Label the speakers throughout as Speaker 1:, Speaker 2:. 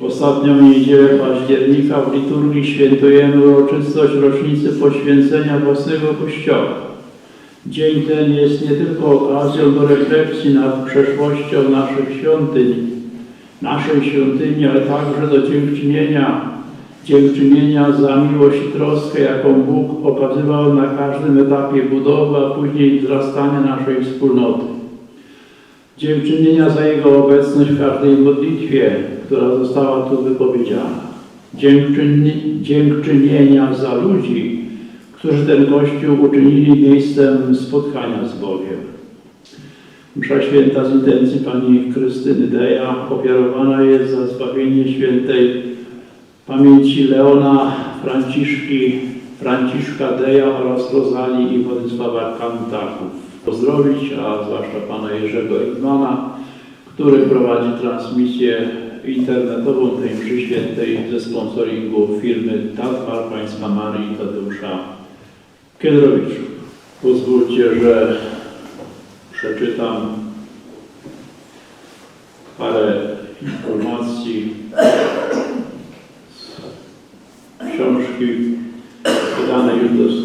Speaker 1: W ostatnią niedzielę października w liturgii świętujemy uroczystość rocznicy poświęcenia własnego Kościoła. Dzień ten jest nie tylko okazją do refleksji nad przeszłością naszych świątyń, naszej świątyni, ale także do dziękczynienia, dziękczynienia za miłość i troskę, jaką Bóg okazywał na każdym etapie budowy, a później wzrastania naszej wspólnoty. Dziękczynienia za Jego obecność w każdej modlitwie, która została tu wypowiedziana. Dziękczyni- Dziękczynienia za ludzi, którzy ten Kościół uczynili miejscem spotkania z Bogiem. Msza święta z intencji Pani Krystyny Deja ofiarowana jest za zbawienie świętej pamięci Leona Franciszki, Franciszka Deja oraz Rozalii i Władysława Kantaków. Pozdrowić, a zwłaszcza Pana Jerzego Edmana, który prowadzi transmisję internetową tej mszy świętej ze sponsoringu firmy Tatwar Państwa Marii Tadeusza Kiedrowicza. Pozwólcie, że przeczytam parę informacji z książki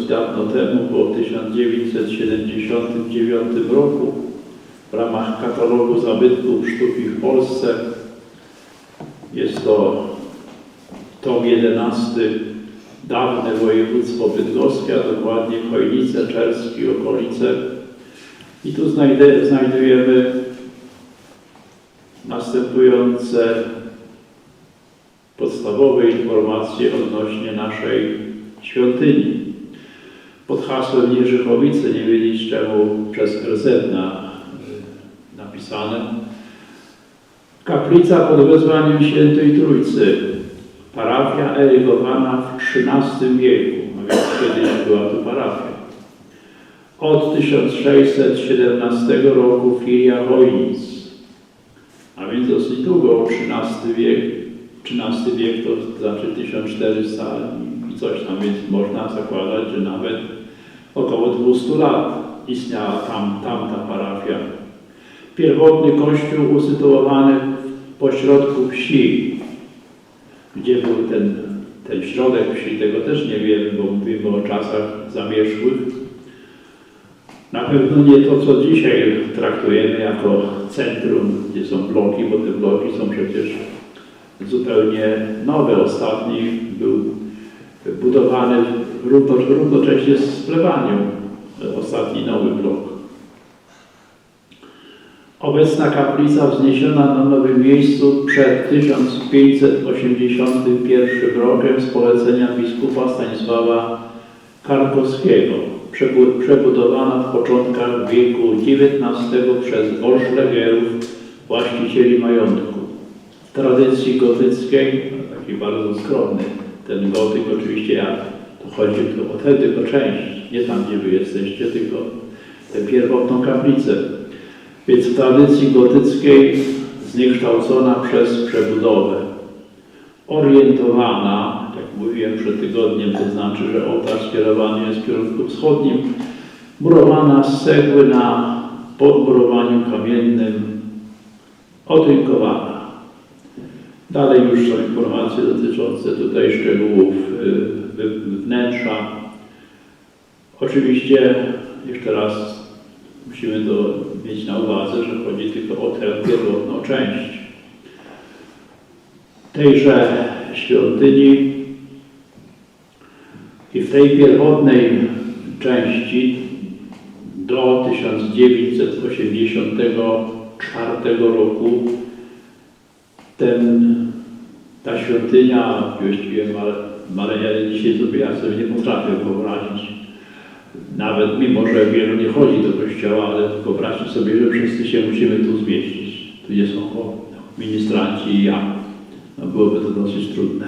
Speaker 1: dawno temu, bo w 1979 roku w ramach katalogu zabytków sztuki w Polsce jest to tom 11 dawne województwo bydgoskie, a dokładnie Chojnice, Czerski okolice. I tu znajdujemy następujące podstawowe informacje odnośnie naszej świątyni. Pod hasłem Jerzychowice, nie wiedzieć czemu przez RZ na, napisane. Kaplica pod wezwaniem Świętej Trójcy. Parafia erygowana w XIII wieku, a więc kiedyś była tu parafia. Od 1617 roku filia Wojnic, a więc dosyć długo, XIII wiek. XIII wiek to znaczy 1400 i coś tam, więc można zakładać, że nawet około 200 lat istniała tam, tamta parafia. Pierwotny kościół usytuowany pośrodku wsi. Gdzie był ten, ten środek wsi, tego też nie wiemy, bo mówimy o czasach zamierzchłych. Na pewno nie to, co dzisiaj traktujemy jako centrum, gdzie są bloki, bo te bloki są przecież zupełnie nowe. Ostatni był budowany równo, równocześnie z plebanią, ostatni nowy blok. Obecna kaplica wzniesiona na nowym miejscu przed 1581 rokiem z polecenia biskupa Stanisława Karkowskiego, przebu- przebudowana w początkach wieku XIX przez Olszlegerów, właścicieli majątku. W tradycji gotyckiej, no taki bardzo skromny, ten gotyk oczywiście jak to chodzi tu o tę tylko część, nie tam gdzie wy jesteście, tylko tę pierwotną kaplicę. Więc w tradycji gotyckiej zniekształcona przez przebudowę. Orientowana, jak mówiłem przed tygodniem, to znaczy, że ołtarz skierowany jest w kierunku wschodnim, murowana z cegły na podmurowaniu kamiennym, otynkowana. Dalej już są informacje dotyczące tutaj szczegółów y, wnętrza. Oczywiście, jeszcze raz musimy to mieć na uwadze, że chodzi tylko o tę pierwotną część tejże świątyni i w tej pierwotnej części do 1984 roku ten, ta świątynia, właściwie ja dzisiaj sobie, ja sobie nie potrafię wyobrazić, nawet mimo, że wielu nie chodzi do kościoła, ale wyobraźcie sobie, że wszyscy się musimy tu zmieścić. Tu nie są ministranci i ja. No byłoby to dosyć trudne.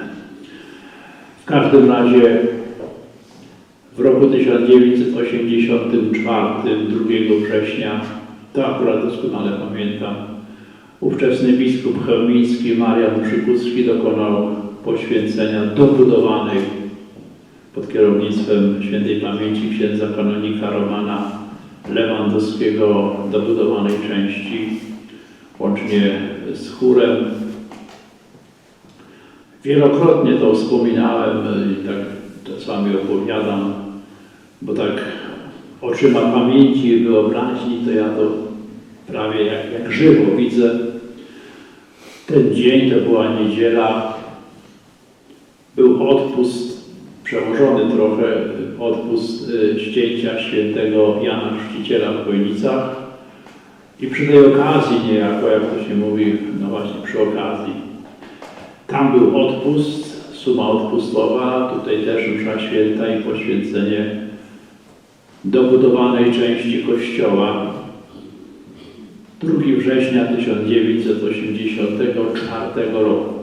Speaker 1: W każdym razie w roku 1984, 2 września, to akurat doskonale pamiętam, ówczesny biskup chełmiński Marian Przykucki dokonał poświęcenia dobudowanej pod kierownictwem świętej pamięci księdza kanonika Romana Lewandowskiego dobudowanej części, łącznie z chórem Wielokrotnie to wspominałem i tak czasami opowiadam, bo tak oczyma pamięci i wyobraźni to ja to prawie jak, jak żywo widzę. Ten dzień to była niedziela, był odpust, przełożony trochę odpust y, ścięcia świętego Jana Chrzciciela w Chojnicach i przy tej okazji niejako, jak to się mówi, no właśnie przy okazji, tam był odpust, suma odpustowa, tutaj też msza święta i poświęcenie dobudowanej części kościoła. 2 września 1984 roku.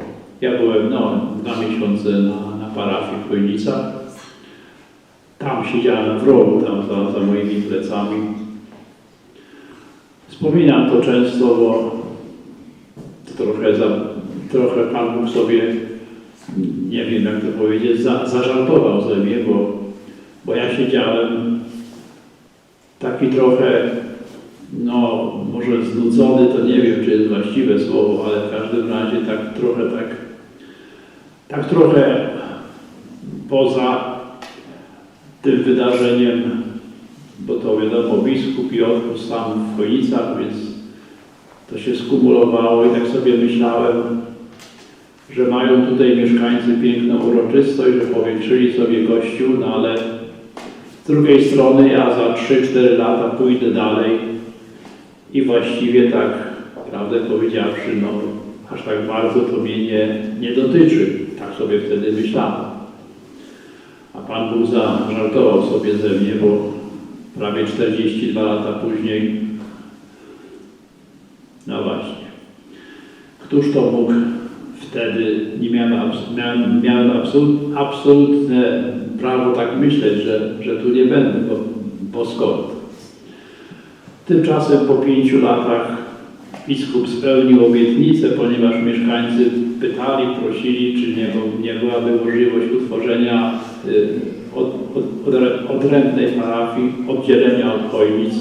Speaker 1: Ja byłem no, dwa miesiące na, na parafii w Chojnicach. Tam siedziałem w rogu, tam za, za moimi plecami. Wspominam to często, bo trochę, za, trochę Pan Bóg sobie, nie wiem jak to powiedzieć, za, zażartował ze mnie, bo, bo ja siedziałem taki trochę, no może znudzony, to nie wiem, czy jest właściwe słowo, ale w każdym razie tak trochę tak, tak trochę poza tym wydarzeniem, bo to wiadomo, biskup odpust tam w Chojnicach, więc to się skumulowało i tak sobie myślałem, że mają tutaj mieszkańcy piękną uroczystość, że powiększyli sobie kościół, no ale z drugiej strony ja za 3-4 lata pójdę dalej i właściwie tak, prawdę powiedziawszy, no aż tak bardzo to mnie nie, nie dotyczy. Tak sobie wtedy myślałem. A Pan Bóg zażartował sobie ze mnie, bo prawie 42 lata później, no właśnie, któż to mógł wtedy, nie miałem, miałem, miałem absolut, absolutne prawo tak myśleć, że, że tu nie będę, bo, bo skąd? Tymczasem po pięciu latach biskup spełnił obietnicę, ponieważ mieszkańcy pytali, prosili, czy nie, nie byłaby możliwość utworzenia y, od, od, odrę- odrębnej parafii, oddzielenia od Chojnic.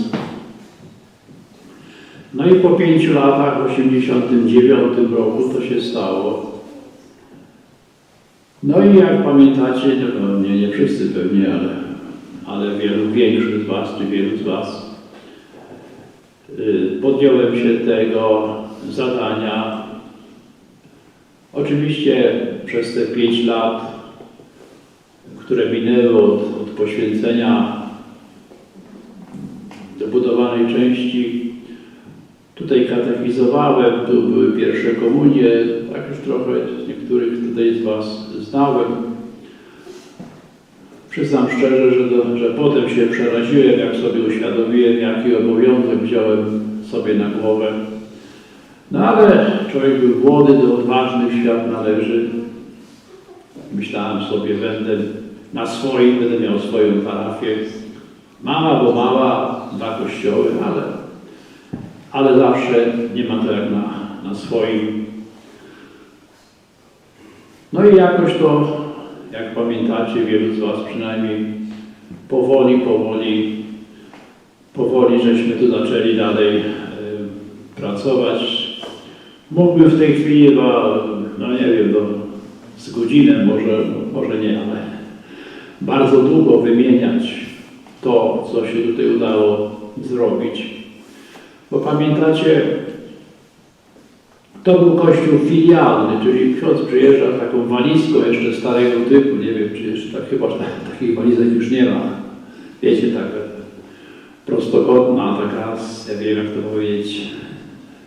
Speaker 1: No i po pięciu latach, w 1989 roku to się stało. No i jak pamiętacie, no nie, nie wszyscy pewnie, ale, ale wielu, większość z Was, czy wielu z Was, podjąłem się tego zadania. Oczywiście przez te pięć lat, które minęły od, od poświęcenia dobudowanej części, tutaj katechizowałem, tu były pierwsze komunie, tak już trochę niektórych tutaj z Was znałem. Przyznam szczerze, że, do, że potem się przeraziłem, jak sobie uświadomiłem, jaki obowiązek wziąłem sobie na głowę. No ale człowiek był młody, do odważnych świat należy. Myślałem sobie, będę na swoim, będę miał swoją parafię. Mała, bo mała, dwa kościoły, ale, ale zawsze nie ma to jak na, na swoim. No i jakoś to, jak pamiętacie, wielu z Was przynajmniej, powoli, powoli, powoli żeśmy tu zaczęli dalej e, pracować. Mógłbym w tej chwili chyba, no nie wiem, do, z godzinę może, może nie, ale bardzo długo wymieniać to, co się tutaj udało zrobić. Bo pamiętacie, to był kościół filialny, czyli ksiądz przyjeżdżał z taką walizką jeszcze starego typu, nie wiem, czy jeszcze tak, chyba tak, takich walizek już nie ma. Wiecie, taka prostokątna, taka, z, ja wiem jak to powiedzieć,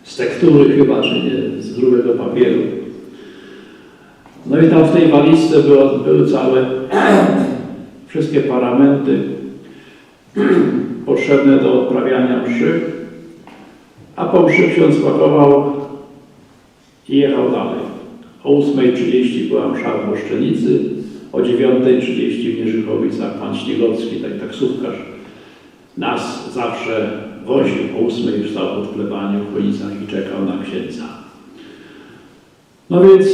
Speaker 1: z tektury chyba, czy nie, z grubego papieru. No i tam w tej walizce było, były całe, wszystkie paramenty potrzebne do odprawiania mszy, a po mszy ksiądz pakował i jechał dalej. O 8.30 była msza w Moszczenicy, o 9.30 w Mierzychowicach pan Śnigowski, tak taksówkarz, nas zawsze woził. O 8.00 wstał pod plebaniu w Chojnicach i czekał na księdza. No więc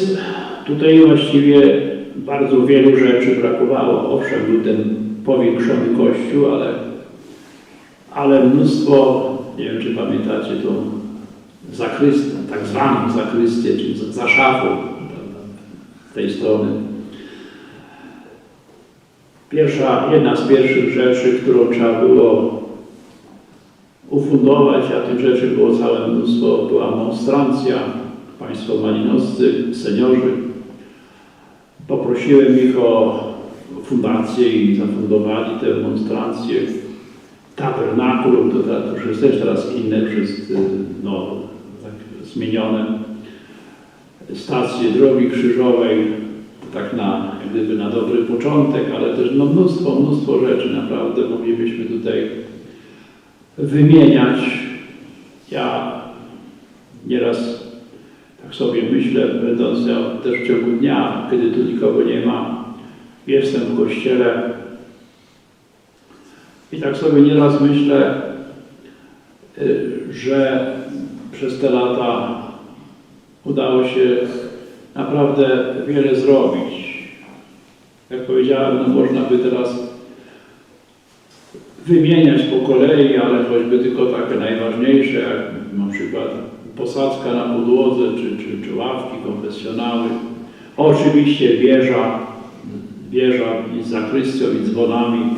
Speaker 1: tutaj właściwie bardzo wielu rzeczy brakowało. Owszem, był ten powiększony kościół, ale, ale mnóstwo, nie wiem czy pamiętacie tą zakrystę, tak zwaną zakrystię, czyli za- za szafą. prawda? tej strony. Pierwsza, jedna z pierwszych rzeczy, którą trzeba było ufundować, a tych rzeczy było całe mnóstwo, była monstrancja. Państwo malinowscy, seniorzy. Poprosiłem ich o fundację i zafundowali tę monstrancję. Tabernakulum, to, to już jest też teraz inne, jest y, no, zmienione. Stację drogi krzyżowej, tak na, jak gdyby na dobry początek, ale też no, mnóstwo, mnóstwo rzeczy naprawdę moglibyśmy tutaj wymieniać. Ja nieraz tak sobie myślę, będąc ja też w ciągu dnia, kiedy tu nikogo nie ma, jestem w kościele i tak sobie nieraz myślę, y, że przez te lata udało się naprawdę wiele zrobić. Jak powiedziałem, no można by teraz wymieniać po kolei, ale choćby tylko takie najważniejsze, jak na przykład posadzka na podłodze, czy, czy, czy ławki, konfesjonały. Oczywiście wieża, wieża z zakrystią i dzwonami.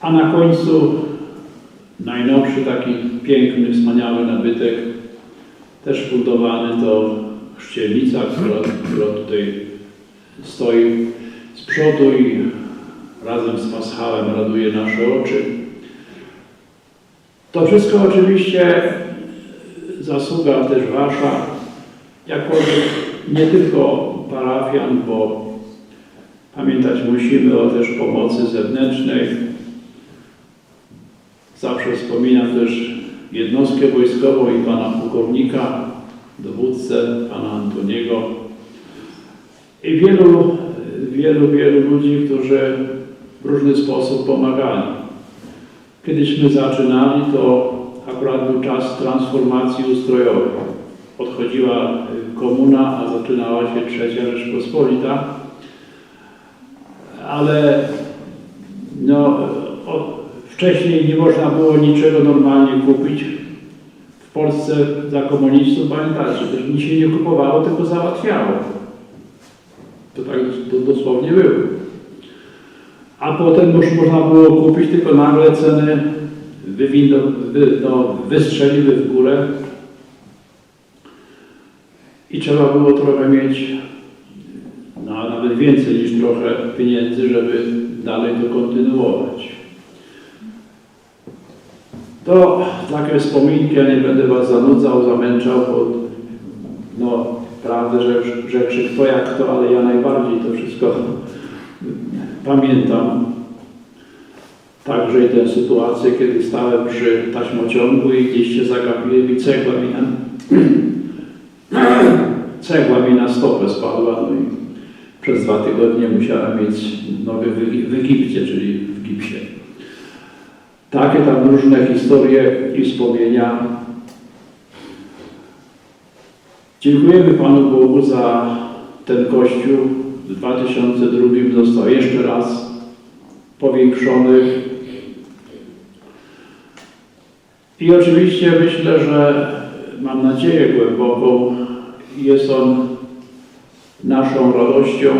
Speaker 1: A na końcu najnowszy taki piękny, wspaniały nabytek, też fundowany to chrzcielnica, która, która tutaj stoi z przodu i razem z paschałem raduje nasze oczy. To wszystko oczywiście zasługa też Wasza, jako nie tylko parafian, bo pamiętać musimy o też pomocy zewnętrznej. Zawsze wspominam też jednostkę wojskową i pana pułkownika, dowódcę, pana Antoniego i wielu, wielu, wielu ludzi, którzy w różny sposób pomagali. Kiedyśmy zaczynali, to akurat był czas transformacji ustrojowej. Odchodziła y, komuna, a zaczynała się trzecia Rzeczpospolita. Ale no, wcześniej nie można było niczego normalnie kupić. W Polsce za komunistów, pamiętacie, też nic się nie kupowało, tylko załatwiało. To tak to dosłownie było. A potem już można było kupić, tylko nagle ceny wywindo, wy, no, wystrzeliły w górę i trzeba było trochę mieć, no, nawet więcej niż trochę pieniędzy, żeby dalej to kontynuować. To takie wspominki, ja nie będę Was zanudzał, zamęczał, bo no, prawdę, że, że czy kto jak kto, ale ja najbardziej to wszystko pamiętam. Także i tę sytuację, kiedy stałem przy taśmociągu i gdzieś się zagapiłem i cegła mi na, cegła mi na stopę spadła, no i przez dwa tygodnie musiałem mieć nogę w, w gipcie, czyli w gipsie. Takie tam różne historie i wspomnienia. Dziękujemy Panu Bogu za ten kościół. W 2002 został jeszcze raz powiększony. I oczywiście myślę, że mam nadzieję głęboką, jest on naszą radością.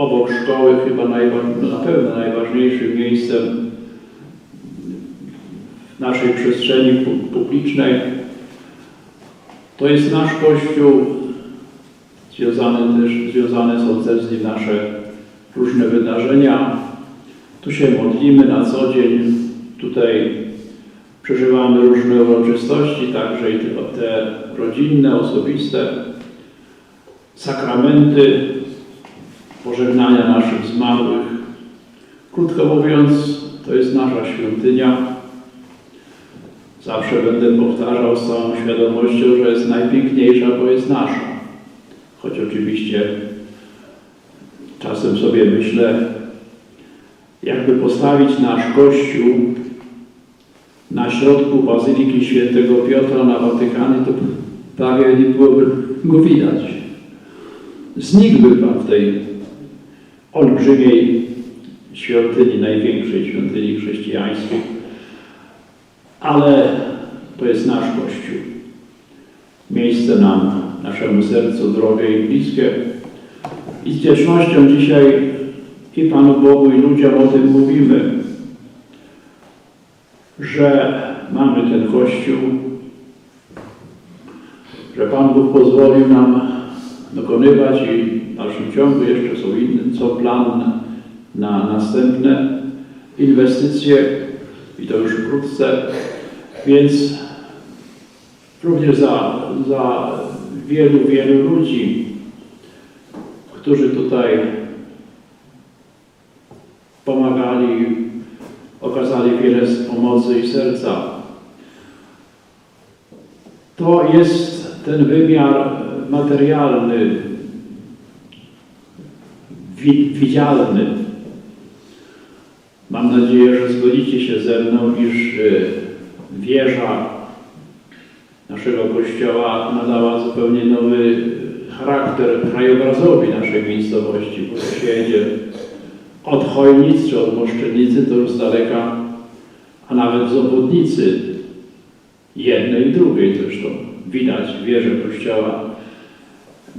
Speaker 1: Obok szkoły chyba najwa- na pewno najważniejszym miejscem w naszej przestrzeni pu- publicznej. To jest nasz kościół, związane też, związane są też z nim nasze różne wydarzenia. Tu się modlimy na co dzień, tutaj przeżywamy różne uroczystości, także i te rodzinne, osobiste, sakramenty, pożegnania naszych zmarłych. Krótko mówiąc, to jest nasza świątynia. Zawsze będę powtarzał z całą świadomością, że jest najpiękniejsza, bo jest nasza. Choć oczywiście czasem sobie myślę, jakby postawić nasz kościół na środku Bazyliki Świętego Piotra na Watykanie, to prawie nie byłoby go widać. Znikłby Pan w tej olbrzymiej świątyni, największej świątyni chrześcijańskiej, ale to jest nasz Kościół. miejsce nam, naszemu sercu drogie i bliskie. I z wdzięcznością dzisiaj i Panu Bogu, i ludziom o tym mówimy, że mamy ten Kościół, że Pan Bóg pozwolił nam dokonywać i dalszym ciągu. Jeszcze są inne, co plan na, na następne inwestycje i to już wkrótce, więc również za, za wielu, wielu ludzi, którzy tutaj pomagali, okazali wiele pomocy i serca. To jest ten wymiar materialny, wi- widzialny. Mam nadzieję, że zgodzicie się ze mną, iż y, wieża naszego kościoła nadała zupełnie nowy charakter krajobrazowi naszej miejscowości, bo jak się jedzie od Chojnic czy od Moszczennicy, to już z daleka, a nawet z obwodnicy jednej i drugiej zresztą widać wieżę kościoła,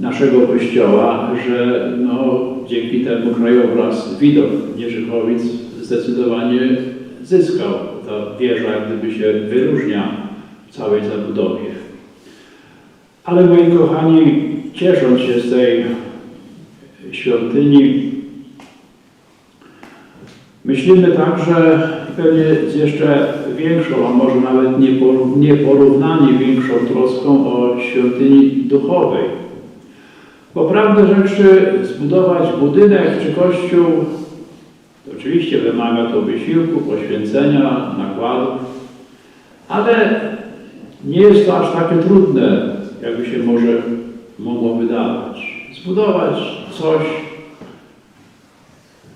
Speaker 1: naszego kościoła, że no, dzięki temu krajobraz, widok Mierzychowic zdecydowanie zyskał. Ta wieża gdyby się wyróżnia w całej zabudowie. Ale moi kochani, ciesząc się z tej świątyni, myślimy także pewnie z jeszcze większą, a może nawet nieporównanie większą troską o świątyni duchowej. Bo prawdę rzeczy zbudować budynek czy kościół oczywiście wymaga to wysiłku, poświęcenia, nakładów, ale nie jest to aż takie trudne, jakby się może mogło wydawać. Zbudować coś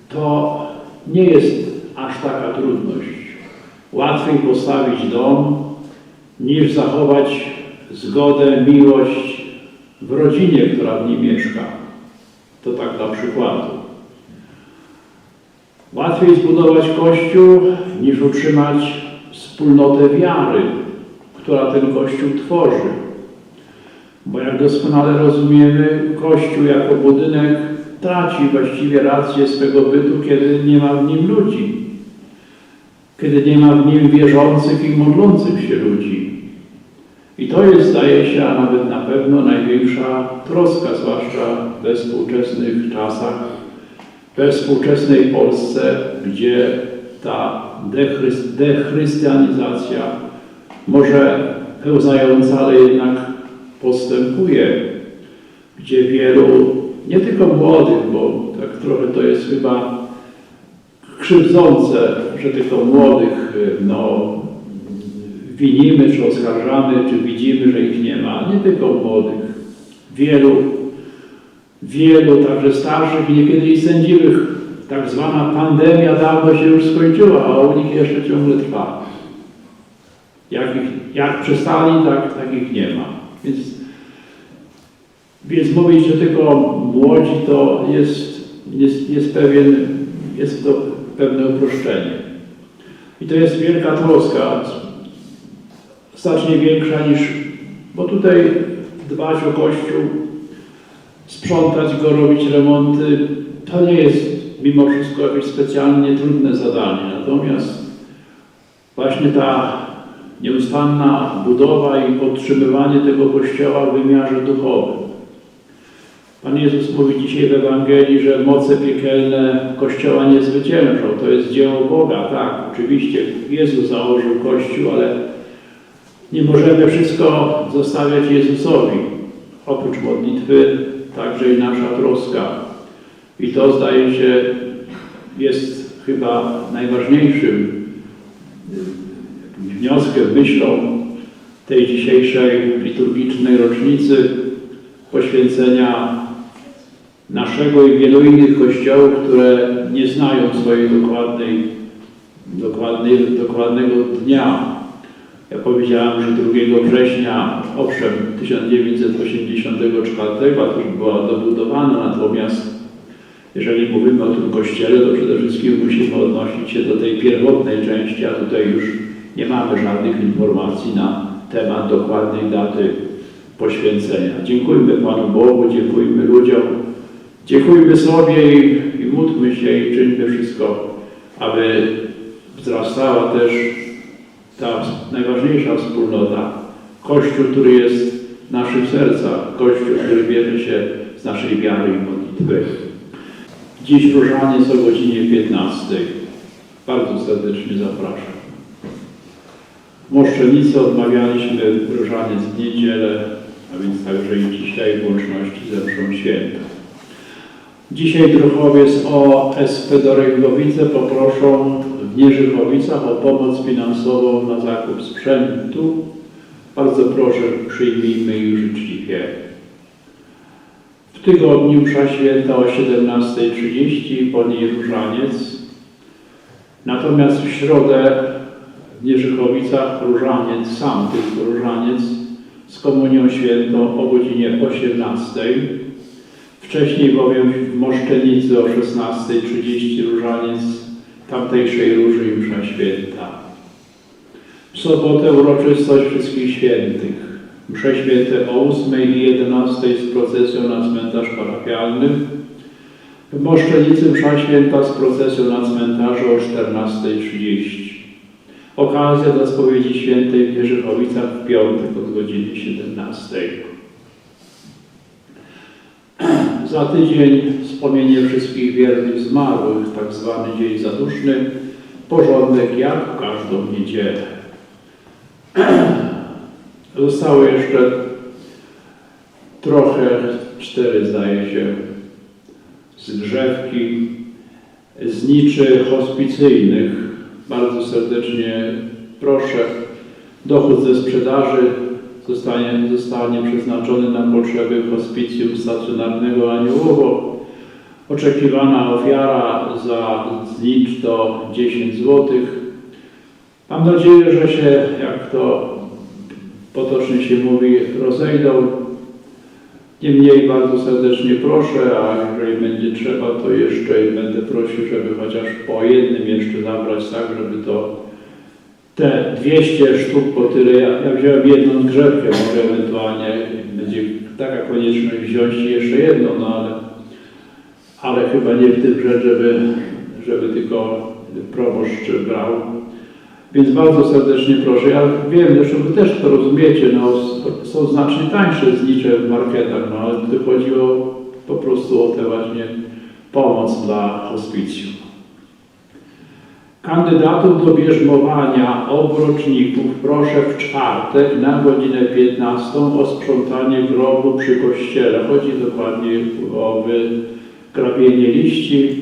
Speaker 1: to nie jest aż taka trudność. Łatwiej postawić dom, niż zachować zgodę, miłość w rodzinie, która w nim mieszka. To tak dla przykładu. Łatwiej zbudować kościół, niż utrzymać wspólnotę wiary, która ten kościół tworzy. Bo jak doskonale rozumiemy, kościół jako budynek traci właściwie rację swego bytu, kiedy nie ma w nim ludzi. Kiedy nie ma w nim wierzących i modlących się ludzi. I to jest, zdaje się, a nawet na pewno największa troska, zwłaszcza we współczesnych czasach, we współczesnej Polsce, gdzie ta dechryst- dechrystianizacja może pełzająca, ale jednak postępuje, gdzie wielu, nie tylko młodych, bo tak trochę to jest chyba krzywdzące, że tylko młodych no, winimy, czy oskarżamy, czy widzimy, że ich nie ma. Nie tylko młodych. Wielu, wielu także starszych i niekiedy i sędziwych. Tak zwana pandemia dawno się już skończyła, a u nich jeszcze ciągle trwa. Jak, ich, jak przestali, tak, tak ich nie ma. Więc, więc mówić, że tylko młodzi to jest, jest, jest, pewien, jest to pewne uproszczenie. I to jest wielka troska, znacznie większa niż, bo tutaj dbać o Kościół, sprzątać go, robić remonty, to nie jest mimo wszystko jakieś specjalnie trudne zadanie. Natomiast właśnie ta nieustanna budowa i podtrzymywanie tego Kościoła w wymiarze duchowym. Pan Jezus mówi dzisiaj w Ewangelii, że moce piekielne Kościoła nie zwyciężą. To jest dzieło Boga, tak, oczywiście Jezus założył Kościół, ale nie możemy wszystko zostawiać Jezusowi. Oprócz modlitwy także i nasza troska. I to zdaje się jest chyba najważniejszym wnioskiem, myślą tej dzisiejszej liturgicznej rocznicy poświęcenia naszego i wielu innych kościołów, które nie znają swojej dokładnej, dokładnej, dokładnego dnia. Ja powiedziałem, że 2 września, owszem, 1984, a to już była dobudowana, natomiast jeżeli mówimy o tym kościele, to przede wszystkim musimy odnosić się do tej pierwotnej części, a tutaj już nie mamy żadnych informacji na temat dokładnej daty poświęcenia. Dziękujmy Panu Bogu, dziękujmy ludziom, dziękujmy sobie i, i módlmy się i czyńmy wszystko, aby wzrastała też ta najważniejsza wspólnota, Kościół, który jest w naszych sercach, Kościół, który bierze się z naszej wiary i modlitwy. Dziś różaniec o godzinie 15. Bardzo serdecznie zapraszam. W Moszczenicy odmawialiśmy różaniec w niedzielę, a więc także i dzisiaj w łączności ze mszą świętą. Dzisiaj druhowie z OSP Doręgowice poproszą w Nieżychowicach o pomoc finansową na zakup sprzętu. Bardzo proszę, przyjmijmy ich życzliwie. W tygodniu msza święta o 17.30 po niej różaniec. Natomiast w środę w Nieżychowicach różaniec, sam tylko różaniec z komunią świętą o godzinie 18.00. Wcześniej bowiem w Moszczenicy o 16.30 różaniec tamtejszej róży i msza święta. W sobotę uroczystość wszystkich świętych. Msze święte o 8 i 11 z procesją na cmentarz parafialny. W Moszczenicy msza święta z procesją na cmentarzu o 14.30. Okazja do spowiedzi świętej w Wierzchowicach w piątek od godziny 17. Za tydzień wspomnienie wszystkich wiernych zmarłych, tak zwany dzień zaduszny, porządek jak każdą niedzielę. Zostało jeszcze trochę, cztery zdaje się, zgrzewki, zniczy hospicyjnych. Bardzo serdecznie proszę. Dochód ze sprzedaży zostanie, zostanie przeznaczony na potrzeby hospicjum stacjonarnego Aniołowo. Oczekiwana ofiara za znicz to 10 zł. Mam nadzieję, że się, jak to potocznie się mówi, rozejdą. Niemniej bardzo serdecznie proszę, a jeżeli będzie trzeba, to jeszcze będę prosił, żeby chociaż po jednym jeszcze zabrać, tak, żeby to te 200 sztuk po tyle, ja, ja wziąłem jedną grzebkę, może ewentualnie będzie taka konieczność wziąć jeszcze jedną, no ale, ale chyba nie w tym rzecz, żeby, żeby tylko proboszcz brał. Więc bardzo serdecznie proszę. Ja wiem, zresztą Wy też to rozumiecie, no, są znacznie tańsze znicze w marketach, no ale tu chodzi o, po prostu o tę właśnie pomoc dla hospicjum. Kandydatów do bierzmowania obroczników proszę w czwartek na godzinę 15 o sprzątanie grobu przy kościele. Chodzi dokładnie o wygrabienie liści.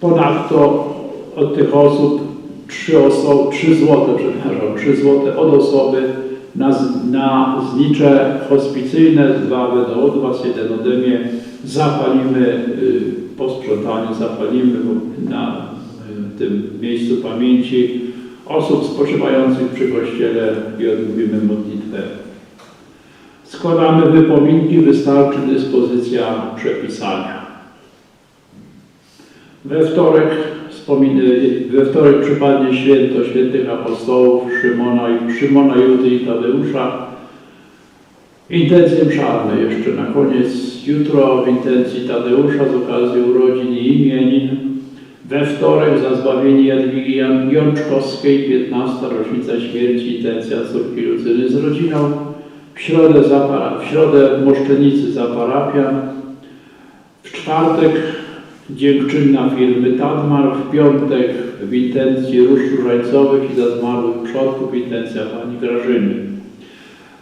Speaker 1: Ponadto od tych osób 3, oso- 3 złote, przepraszam, 3 złote od osoby na, na znicze hospicyjne, dwa będą od Was, jeden ode mnie. Zapalimy y, po sprzątaniu, zapalimy na tym miejscu pamięci osób spoczywających przy kościele i odmówimy modlitwę. Składamy wypominki, wystarczy dyspozycja przepisania. We wtorek, we wtorek przypadnie święto świętych apostołów Szymona, Szymona Judy i Tadeusza. Intencje mszalne jeszcze na koniec. Jutro w intencji Tadeusza z okazji urodzin i imienin. We wtorek za zbawienie Jadwigi Jączkowskiej, 15. rocznica śmierci, intencja córki Lucyny z rodziną. W środę, za para, w środę Moszczenicy za parafian. W czwartek dziękczynna firmy Tadmar, w piątek w intencji róż różańcowych i za zmarłych przodków intencja Pani Grażyny.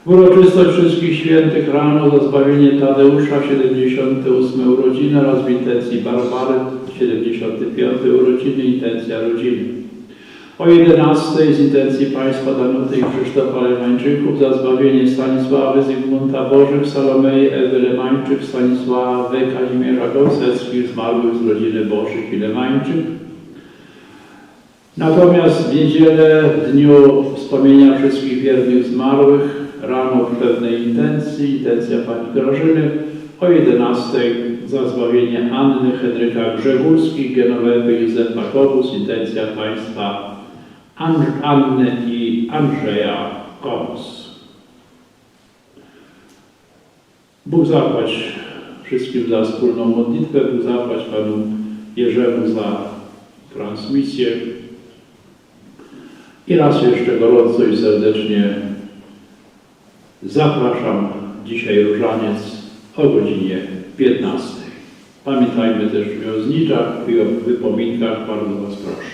Speaker 1: Uroczystość wszystkich świętych rano za zbawienie Tadeusza 78 urodziny oraz w intencji Barbary 75 urodziny intencja rodziny. O 11 z intencji państwa Danuty i Krzysztofa Lemańczyków za zbawienie Stanisławy Zygmunta Bożych, Salomei Ewy Lemańczyk, Stanisławy Kazimierza Gąseckich, zmarłych z rodziny Bożych i Lemańczyk. Natomiast w niedzielę, w dniu wspomnienia wszystkich wiernych zmarłych, rano w pewnej intencji, intencja Pani Grażyny, o 11 za zbawienie Anny Henryka Grzegórskich, Genowewy Józefa Kobus, intencja Państwa An- Anny i Andrzeja Kobus. Bóg zapłać wszystkim za wspólną modlitwę, Bóg zapłać Panu Jerzemu za transmisję. I raz jeszcze gorąco i serdecznie zapraszam dzisiaj różaniec o godzinie 15. Pamiętajmy też o zniczach i o wypominkach, bardzo Was proszę.